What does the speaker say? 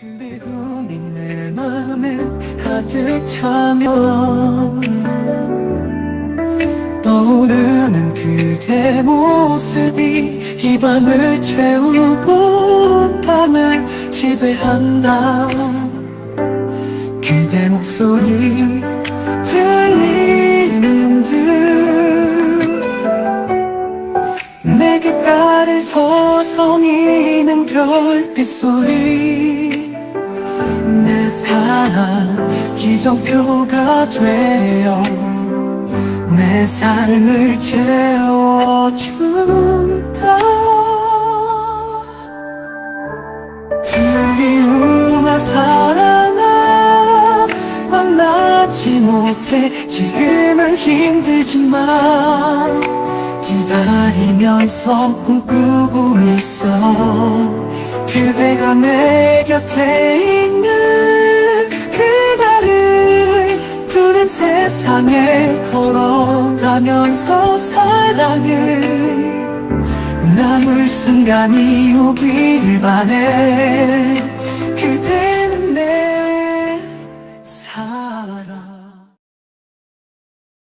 그리움이 내 맘을 가득 차면 떠오르는 그대 모습이 이 밤을 채우고 밤을 지배한다. 그대 목소리 들리는 듯내 귓가를 서성이는 별빛 소리. 내 사랑 기정표가 되어 내 삶을 채워준다. 그리움아 사랑아 만나지 못해 지금은 힘들지만 기다리면서 꿈꾸고 있어. 그대가 내 곁에 있는 세상에 걸어가면서 사랑을 남을 순간이 오기를 바래